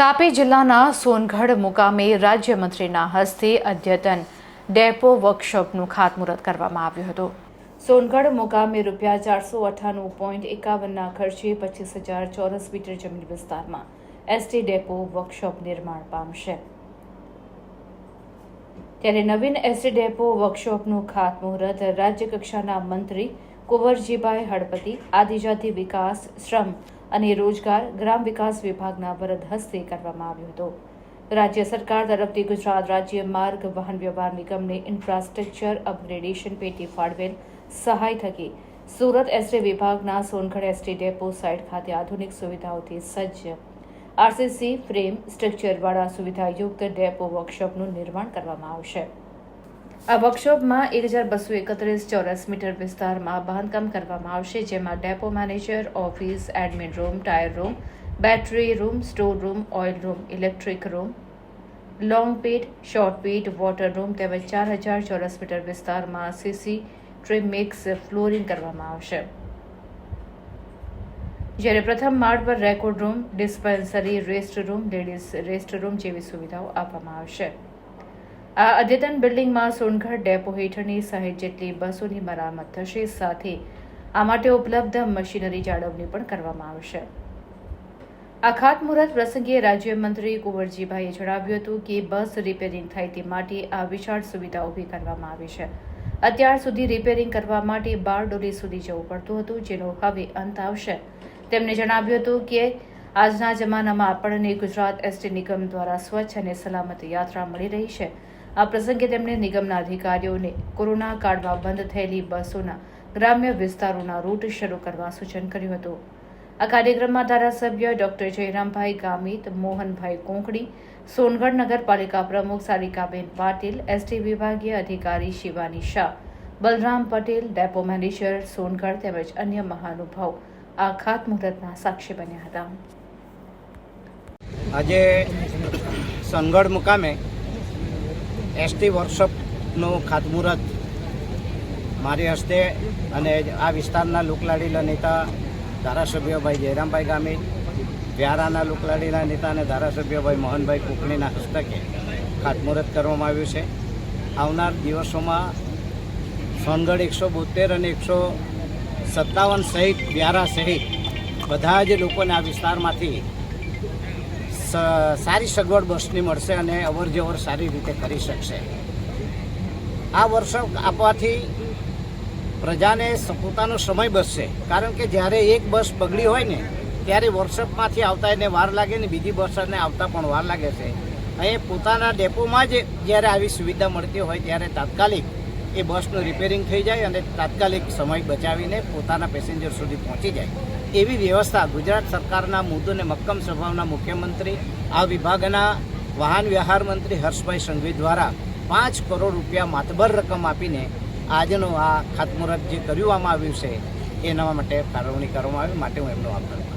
તાપી જિલ્લાના સોનગઢ મુકામે રાજ્યમંત્રીના હસ્તે અદ્યતન ડેપો વર્કશોપનું ખાતમુહૂર્ત કરવામાં આવ્યું હતું. સોનગઢ મુકામે રૂપિયા ચારસો અઠ્ઠાણું પોઈન્ટ એકાવનના ખર્ચે પચીસ હજાર ચોરસ મીટર જમીન વિસ્તારમાં એસટી ડેપો વર્કશોપ નિર્માણ પામશે. ત્યારે નવીન એસટી ડેપો વર્કશોપનું ખાતમુહૂર્ત રાજ્યકક્ષાના મંત્રી કુંવરજીભાઈ હળપતિ, આદિજાતિ વિકાસ શ્રમ અને રોજગાર ગ્રામ વિકાસ વિભાગના વરદ હસ્તે કરવામાં આવ્યો હતો. રાજ્ય સરકાર તરફથી ગુજરાત રાજ્ય માર્ગ વાહન વ્યવહાર નિગમને ઇન્ફ્રાસ્ટ્રક્ચર અપગ્રેડેશન પેટી ફાળવેલ સહાય થકી સુરત એસટી વિભાગના સોનગઢ એસટી ડેપો સાઇટ ખાતે આધુનિક સુવિધાઓથી સજ્જ આરસીસી ફ્રેમ સ્ટ્રક્ચરવાળા સુવિધાયુક્ત ડેપો વર્કશોપનું નિર્માણ કરવામાં આવશે. આ વર્કશોપમાં એક હજાર બસો એકત્રીસ ચોરસ મીટર વિસ્તારમાં બાંધકામ કરવામાં આવશે, જેમાં depot manager, office, admin room, tyre room, battery room, store room, oil room, electric room, long pit, short pit, water room તેમજ ચાર હજાર ચોરસ મીટર વિસ્તારમાં સીસી ટ્રીમ મિક્સ ફ્લોરિંગ કરવામાં આવશે. જ્યારે પ્રથમ માળ પર record room, dispensary, rest room, ladies rest room જેવી સુવિધાઓ આપવામાં આવશે. આ અદ્યતન બિલ્ડિંગમાં સોનગઢ ડેપો હેઠળની સાહીઠ જેટલી બસોની મરામત થશે, સાથે આ માટે ઉપલબ્ધ મશીનરી જાળવણી પણ કરવામાં આવશે. આ ખાતમુહૂર્ત પ્રસંગે રાજ્યમંત્રી કુંવરજીભાઈએ જણાવ્યું હતું કે બસ રિપેરિંગ થાય તે માટે આ વિશાળ સુવિધા ઊભી કરવામાં આવી છે. અત્યાર સુધી રિપેરિંગ કરવા માટે બારડોલી સુધી જવું પડતું હતું, જેનો હવે અંત આવશે. તેમણે જણાવ્યું હતું કે આજના જમાનામાં આપણને ગુજરાત એસટી નિગમ દ્વારા સ્વચ્છ અને સલામત યાત્રા મળી રહી છે. આ પ્રસંગે તેમણે નિગમના અધિકારીઓને કોરોના કાળમાં બંધ થયેલી બસોના ગ્રામ્ય વિસ્તારોના રૂટ શરૂ કરવા સૂચન કર્યું હતું. આ કાર્યક્રમમાં ધારાસભ્ય ડોક્ટર જયરામભાઈ ગામિત, મોહનભાઈ કોંકડી, સોનગઢ નગરપાલિકા પ્રમુખ સારિકાબેન પાટીલ, એસટી વિભાગીય અધિકારી શિવાની શાહ, બલરામ પટેલ, ડેપો મેનેજર સોનગઢ તેમજ અન્ય મહાનુભાવ આ ખાતમુહૂર્તના સાક્ષી બન્યા હતા. આજે સોનગઢ મુકામે એસટી વર્કશોપનું ખાતમુહૂર્ત મારી હસ્તે અને આ વિસ્તારના લોકલાડીલા નેતા ધારાસભ્ય ભાઈ જયરામભાઈ ગામી, વ્યારાના લુકલાડીના નેતા અને ધારાસભ્ય ભાઈ મોહનભાઈ કુકણીના હસ્તકે ખાતમુહૂર્ત કરવામાં આવ્યું છે. આવનાર દિવસોમાં સોનગઢ એકસો બોતેર અને એકસો સત્તાવન સહિત વ્યારા સહિત બધા જ લોકોને આ વિસ્તારમાંથી સારી સગવડ બસની મળશે અને અવર જવર સારી રીતે કરી શકશે. આ વર્કશોપ આપવાથી પ્રજાને પોતાનો સમય બચશે. કારણ કે જ્યારે એક બસ બગડી હોય ને, ત્યારે વર્કશોપમાંથી આવતા એને વાર લાગે ને બીજી બસને આવતા પણ વાર લાગે છે. અહીં પોતાના ડેપોમાં જ જ્યારે આવી સુવિધા મળતી હોય ત્યારે તાત્કાલિક એ બસનું રિપેરિંગ થઈ જાય અને તાત્કાલિક સમય બચાવીને પોતાના પેસેન્જર સુધી પહોંચી જાય. એવી વ્યવસ્થા ગુજરાત સરકારના મુદ્દોને મક્કમ સ્વભાવના મુખ્યમંત્રી, આ વિભાગના વાહન વ્યવહાર મંત્રી હર્ષભાઈ સંઘવી દ્વારા પાંચ કરોડ રૂપિયા માતબર રકમ આપીને આજનું આ ખાતમુહૂર્ત જે કરવામાં આવ્યું છે, એના માટે ફાળવણી કરવામાં આવી, માટે હું એમનો આભાર